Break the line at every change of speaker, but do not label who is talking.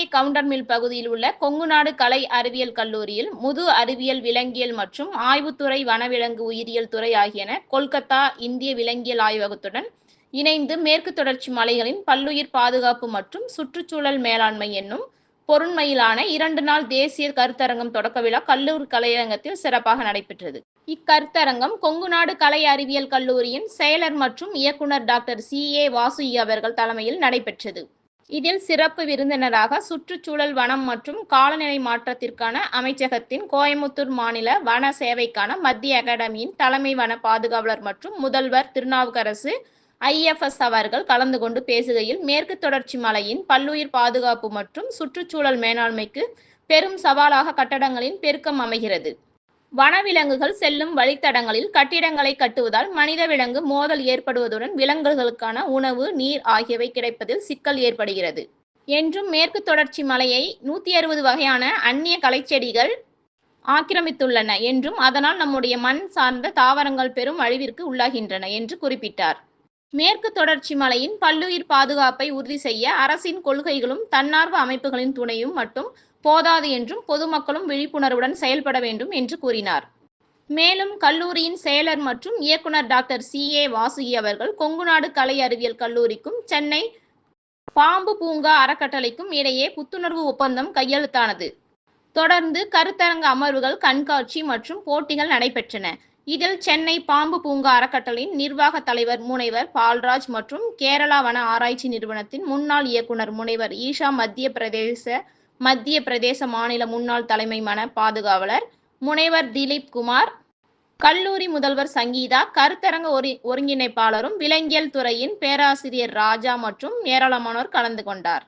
மதுரை கவுண்டர்மில் பகுதியில் உள்ள கொங்குநாடு கலை அறிவியல் கல்லூரியில் முது அறிவியல் விலங்கியல் மற்றும் ஆய்வுத்துறை வனவிலங்கு உயிரியல் துறை ஆகியன கொல்கத்தா இந்திய விலங்கியல் ஆய்வகத்துடன் இணைந்து மேற்கு தொடர்ச்சி மலைகளின் பல்லுயிர் பாதுகாப்பு மற்றும் சுற்றுச்சூழல் மேலாண்மை என்னும் பொருண்மையிலான இரண்டு நாள் தேசிய கருத்தரங்கம் தொடக்க விழா கல்லூரி கலையரங்கத்தில் சிறப்பாக நடைபெற்றது. இக்கருத்தரங்கம் கொங்குநாடு கலை அறிவியல் கல்லூரியின் செயலர் மற்றும் இயக்குனர் டாக்டர் சி ஏ வாசுயி அவர்கள் தலைமையில் நடைபெற்றது. இதில் சிறப்பு விருந்தினராக சுற்றுச்சூழல் வனம் மற்றும் காலநிலை மாற்றத்திற்கான அமைச்சகத்தின் கோயமுத்தூர் மாநில வன சேவைக்கான மத்திய அகாடமியின் தலைமை வன பாதுகாவலர் மற்றும் முதல்வர் திருநாவுக்கரசு ஐஎஃப்எஸ் அவர்கள் கலந்து கொண்டு பேசுகையில் மேற்கு தொடர்ச்சி மலையின் பல்லுயிர் பாதுகாப்பு மற்றும் சுற்றுச்சூழல் மேலாண்மைக்கு பெரும் சவாலாக கட்டடங்களின் பெருக்கம் அமைகிறது. வனவிலங்குகள் செல்லும் வழித்தடங்களில் கட்டிடங்களை கட்டுவதால் மனித விலங்கு மோதல் ஏற்படுவதுடன் விலங்குகளுக்கான உணவு நீர் ஆகியவை கிடைப்பதில் சிக்கல் ஏற்படுகிறது. என்றும் மேற்கு தொடர்ச்சி மலையை நூற்றி அறுபது வகையான அந்நிய கலைச்செடிகள் ஆக்கிரமித்துள்ளன என்றும் அதனால் நம்முடைய மண் சார்ந்த தாவரங்கள் பெரும் அழிவிற்கு உள்ளாகின்றன என்று குறிப்பிட்டார். மேற்கு தொடர்ச்சி மலையின் பல்லுயிர் பாதுகாப்பை உறுதி செய்ய அரசின் கொள்கைகளும் தன்னார்வ அமைப்புகளின் துணையும் மட்டும் போதாது என்றும் பொதுமக்களும் விழிப்புணர்வுடன் செயல்பட வேண்டும் என்று கூறினார். மேலும் கல்லூரியின் செயலர் மற்றும் இயக்குனர் டாக்டர் சி. ஏ. வாசுகி அவர்கள் கொங்குநாடு கலை அறிவியல் கல்லூரிக்கும் சென்னை பாம்பு பூங்கா அறக்கட்டளைக்கும் இடையே புத்துணர்வு ஒப்பந்தம் கையெழுத்தானது. தொடர்ந்து கருத்தரங்க அமர்வுகள் கண்காட்சி மற்றும் போட்டிகள் நடைபெற்றன. இதில் சென்னை பாம்பு பூங்கா அறக்கட்டளையின் நிர்வாக தலைவர் முனைவர் பால்ராஜ் மற்றும் கேரளா வன ஆராய்ச்சி நிறுவனத்தின் முன்னாள் இயக்குனர் முனைவர் ஈஷா மத்திய பிரதேச மத்திய பிரதேச மாநில முன்னாள் தலைமை மன பாதுகாவலர் முனைவர் திலீப் குமார் கல்லூரி முதல்வர் சங்கீதா கருத்தரங்க ஒரி ஒருங்கிணைப்பாளரும் விலங்கியல் துறையின் பேராசிரியர் ராஜா மற்றும் ஏராளமானோர் கலந்து கொண்டார்.